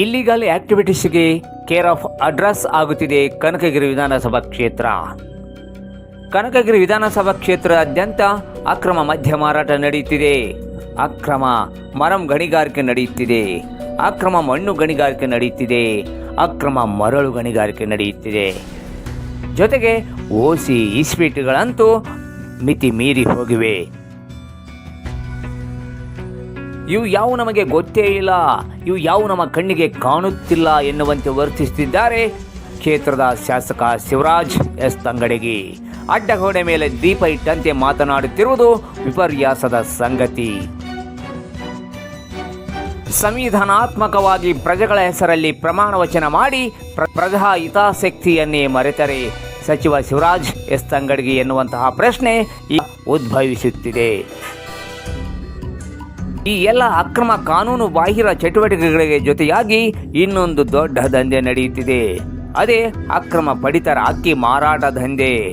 Illegal ಆಕ್ಟಿವಿಟೀಸ್ಗೆ care of address ಆಗುತ್ತಿದೆ ಕನಕಗಿರಿ ವಿಧಾನಸಭಾ ಕ್ಷೇತ್ರ. ಕನಕಗಿರಿ ವಿಧಾನಸಭಾ ಕ್ಷೇತ್ರದಾದ್ಯಂತ ಅಕ್ರಮ ಮದ್ಯ ಮಾರಾಟ ನಡೆಯುತ್ತಿದೆ. ಅಕ್ರಮ ಮರಂ ಗಣಿಗಾರಿಕೆ ನಡೆಯುತ್ತಿದೆ. ಅಕ್ರಮ ಮಣ್ಣು ಗಣಿಗಾರಿಕೆ ನಡೆಯುತ್ತಿದೆ. ಅಕ್ರಮ ಮರಳು ಗಣಿಗಾರಿಕೆ ನಡೆಯುತ್ತಿದೆ. ಜೊತೆಗೆ ಓಸಿ ಇಸ್ಪೀಟ್ಗಳಂತೂ ಮಿತಿ ಮೀರಿ ಹೋಗಿವೆ. ಇವು ಯಾವ ನಮಗೆ ಗೊತ್ತೇ ಇಲ್ಲ, ಇವು ಯಾವ ನಮ್ಮ ಕಣ್ಣಿಗೆ ಕಾಣುತ್ತಿಲ್ಲ ಎನ್ನುವಂತೆ ವರ್ತಿಸುತ್ತಿದ್ದಾರೆ ಕ್ಷೇತ್ರದ ಶಾಸಕ ಶಿವರಾಜ್ ಎಸ್. ತಂಗಡಗಿ. ಅಡ್ಡಗೋಡೆ ಮೇಲೆ ದೀಪ ಇಟ್ಟಂತೆ ಮಾತನಾಡುತ್ತಿರುವುದು ವಿಪರ್ಯಾಸದ ಸಂಗತಿ. ಸಂವಿಧಾನಾತ್ಮಕವಾಗಿ ಪ್ರಜೆಗಳ ಹೆಸರಲ್ಲಿ ಪ್ರಮಾಣ ವಚನ ಮಾಡಿ ಪ್ರ- ಪ್ರಜಾ ಹಿತಾಸಕ್ತಿಯನ್ನೇ ಮರೆತರೆ ಸಚಿವ ಶಿವರಾಜ್ ಎಸ್. ತಂಗಡಗಿ ಎನ್ನುವಂತಹ ಪ್ರಶ್ನೆ ಉದ್ಭವಿಸುತ್ತಿದೆ. ಈ ಎಲ್ಲ ಅಕ್ರಮ ಕಾನೂನು ಬಾಹಿರ ಚಟುವಟಿಕೆಗಳಿಗೆ ಜೊತೆಯಾಗಿ ಇನ್ನೊಂದು ದೊಡ್ಡ ದಂಧೆ ನಡೆಯುತ್ತಿದೆ. ಅದೇ ಅಕ್ರಮ ಪಡಿತರ ಅಕ್ಕಿ ಮಾರಾಟ ದಂಧೆ.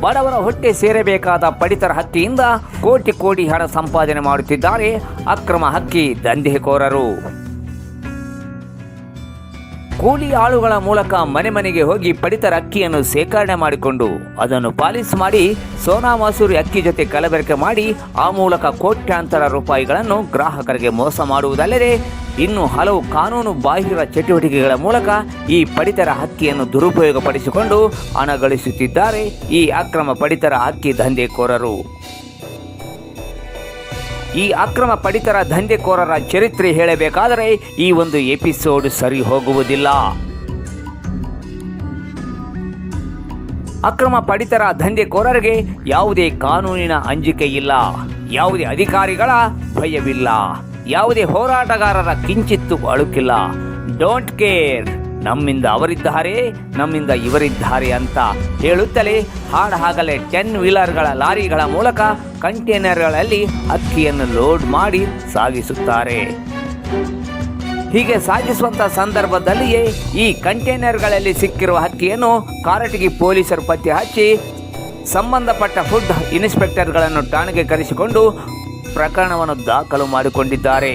ಬಡವರ ಹೊಟ್ಟೆ ಸೇರಬೇಕಾದ ಪಡಿತರ ಹಕ್ಕಿಯಿಂದ ಕೋಟಿ ಕೋಟಿ ಹಣ ಸಂಪಾದನೆ ಮಾಡುತ್ತಿದ್ದಾರೆ ಅಕ್ರಮ ಹಕ್ಕಿ ದಂಧೆಕೋರರು. ಕೂಲಿ ಆಳುಗಳ ಮೂಲಕ ಮನೆ ಮನೆಗೆ ಹೋಗಿ ಪಡಿತರ ಅಕ್ಕಿಯನ್ನು ಶೇಖರಣೆ ಮಾಡಿಕೊಂಡು ಅದನ್ನು ಪಾಲಿಸ್ ಮಾಡಿ ಸೋನಾ ಮಸೂರಿ ಅಕ್ಕಿ ಜೊತೆ ಕಲಬೆರಕೆ ಮಾಡಿ ಆ ಮೂಲಕ ಕೋಟ್ಯಾಂತರ ರೂಪಾಯಿಗಳನ್ನು ಗ್ರಾಹಕರಿಗೆ ಮೋಸ ಮಾಡುವುದಲ್ಲದೆ ಇನ್ನು ಹಲವು ಕಾನೂನು ಬಾಹಿರ ಚಟುವಟಿಕೆಗಳ ಮೂಲಕ ಈ ಪಡಿತರ ಹಕ್ಕಿಯನ್ನು ದುರುಪಯೋಗಪಡಿಸಿಕೊಂಡು ಹಣ ಗಳಿಸುತ್ತಿದ್ದಾರೆ ಈ ಅಕ್ರಮ ಪಡಿತರ ಹಕ್ಕಿ ದಂಧೆಕೋರರು. ಈ ಅಕ್ರಮ ಪಡಿತರ ದಂಧೆಕೋರರ ಚರಿತ್ರೆ ಹೇಳಬೇಕಾದರೆ ಈ ಒಂದು ಎಪಿಸೋಡ್ ಸರಿ ಹೋಗುವುದಿಲ್ಲ. ಅಕ್ರಮ ಪಡಿತರ ದಂಧೆಕೋರರಿಗೆ ಯಾವುದೇ ಕಾನೂನಿನ ಅಂಜಿಕೆ ಇಲ್ಲ. ಯಾವುದೇ ಅಧಿಕಾರಿಗಳ ಭಯವಿಲ್ಲ. ಯಾವುದೇ ಹೋರಾಟಗಾರರ ಕಿಂಚಿತ್ತು ಅಳುಕಿಲ್ಲ. ಡೋಂಟ್ ಕೇರ್ ನಮ್ಮಿಂದ ಅವರಿದ್ದಾರೆ, ನಮ್ಮಿಂದ ಇವರಿದ್ದಾರೆ ಅಂತ ಹೇಳುತ್ತಲೇ ಹಾಡಹಾಗಲೇ ಟೆನ್ ವೀಲರ್ಗಳ ಲಾರಿಗಳ ಮೂಲಕ ಕಂಟೈನರ್ಗಳಲ್ಲಿ ಅಕ್ಕಿಯನ್ನು ಲೋಡ್ ಮಾಡಿ ಸಾಗಿಸುತ್ತಾರೆ. ಹೀಗೆ ಸಾಗಿಸುವಂತ ಸಂದರ್ಭದಲ್ಲಿಯೇ ಈ ಕಂಟೈನರ್ಗಳಲ್ಲಿ ಸಿಕ್ಕಿರುವ ಅಕ್ಕಿಯನ್ನು ಕಾರಟಗಿ ಪೊಲೀಸರು ಪತ್ತೆ ಹಚ್ಚಿ ಸಂಬಂಧಪಟ್ಟ ಫುಡ್ ಇನ್ಸ್ಪೆಕ್ಟರ್ಗಳನ್ನು ಠಾಣೆಗೆ ಕರೆಸಿಕೊಂಡು ಪ್ರಕರಣವನ್ನು ದಾಖಲು ಮಾಡಿಕೊಂಡಿದ್ದಾರೆ.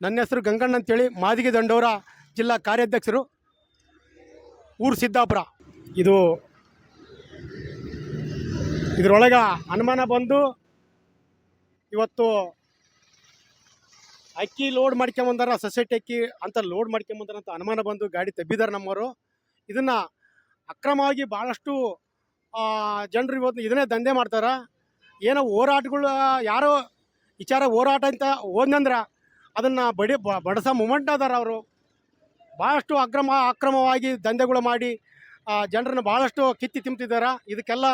ನನ್ನ ಹೆಸರು ಗಂಗಣ್ಣ ಅಂತೇಳಿ ಮಾದಿಗೆ ದಂಡೋರ ಜಿಲ್ಲಾ ಕಾರ್ಯಾಧ್ಯಕ್ಷರು ಊರು ಸಿದ್ದಾಪುರ. ಇದು ಇದರೊಳಗೆ ಅನುಮಾನ ಬಂದು ಇವತ್ತು ಅಕ್ಕಿ ಲೋಡ್ ಮಾಡ್ಕೊಂಬಂದಾರ ಸೊಸೈಟಿ ಅಕ್ಕಿ ಅಂತ ಲೋಡ್ ಮಾಡ್ಕೊಂಬಂದಾರ ಅಂತ ಅನುಮಾನ ಬಂದು ಗಾಡಿ ತೆಬ್ಬಿದ್ದಾರೆ ನಮ್ಮವರು. ಇದನ್ನು ಅಕ್ರಮವಾಗಿ ಭಾಳಷ್ಟು ಜನರು ಇವತ್ತು ಇದನ್ನೇ ದಂಧೆ ಮಾಡ್ತಾರೆ. ಏನೋ ಹೋರಾಟಗಳು ಯಾರೋ ವಿಚಾರ ಹೋರಾಟ ಅಂತ ಹೋದ್ನಂದ್ರೆ ಅದನ್ನು ಬಡಿ ಬಡಸ ಮೂಮೆಂಟ್ ಅದಾರ ಅವರು. ಭಾಳಷ್ಟು ಅಕ್ರಮ, ಅಕ್ರಮವಾಗಿ ದಂಧೆಗಳು ಮಾಡಿ ಜನರನ್ನು ಭಾಳಷ್ಟು ಕಿತ್ತಿ ತಿಂತಿದ್ದಾರೆ ಇದಕ್ಕೆಲ್ಲ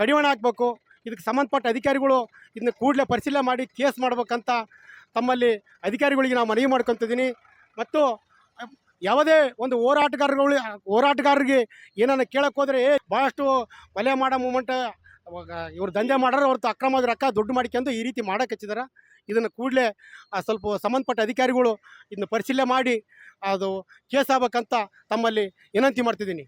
ಕಡಿವಾಣ ಹಾಕಬೇಕು. ಇದಕ್ಕೆ ಸಂಬಂಧಪಟ್ಟ ಅಧಿಕಾರಿಗಳು ಇದನ್ನ ಕೂಡಲೇ ಪರಿಶೀಲನೆ ಮಾಡಿ ಕೇಸ್ ಮಾಡ್ಬೇಕಂತ ತಮ್ಮಲ್ಲಿ ಅಧಿಕಾರಿಗಳಿಗೆ ನಾವು ಮನವಿ ಮಾಡ್ಕೊತಿದ್ದೀನಿ. ಮತ್ತು ಯಾವುದೇ ಒಂದು ಹೋರಾಟಗಾರರುಗಳು, ಹೋರಾಟಗಾರರಿಗೆ ಏನನ್ನ ಕೇಳಕ್ಕೆ ಹೋದರೆ, ಏ ಭಾಳಷ್ಟು ಕೊಲೆ ಮಾಡೋ ಮೂಮೆಂಟ್ ಇವ್ರು ದಂಧೆ ಮಾಡೋರು ಹೊರತು ಅಕ್ರಮವಾಗಿ ರೊಕ್ಕ ದುಡ್ಡು ಮಾಡ್ಕೊಂಡು ಈ ರೀತಿ ಮಾಡಕ್ಕೆ ಹಚ್ಚಿದಾರೆ. ಇದನ್ನು ಕೂಡಲೇ ಸ್ವಲ್ಪ ಸಂಬಂಧಪಟ್ಟ ಅಧಿಕಾರಿಗಳು ಇದನ್ನ ಪರಿಶೀಲನೆ ಮಾಡಿ, ಅದು ಕೇಸ್ ಆಗ್ಬೇಕಂತ ತಮ್ಮಲ್ಲಿ ವಿನಂತಿ ಮಾಡ್ತಿದ್ದೀನಿ.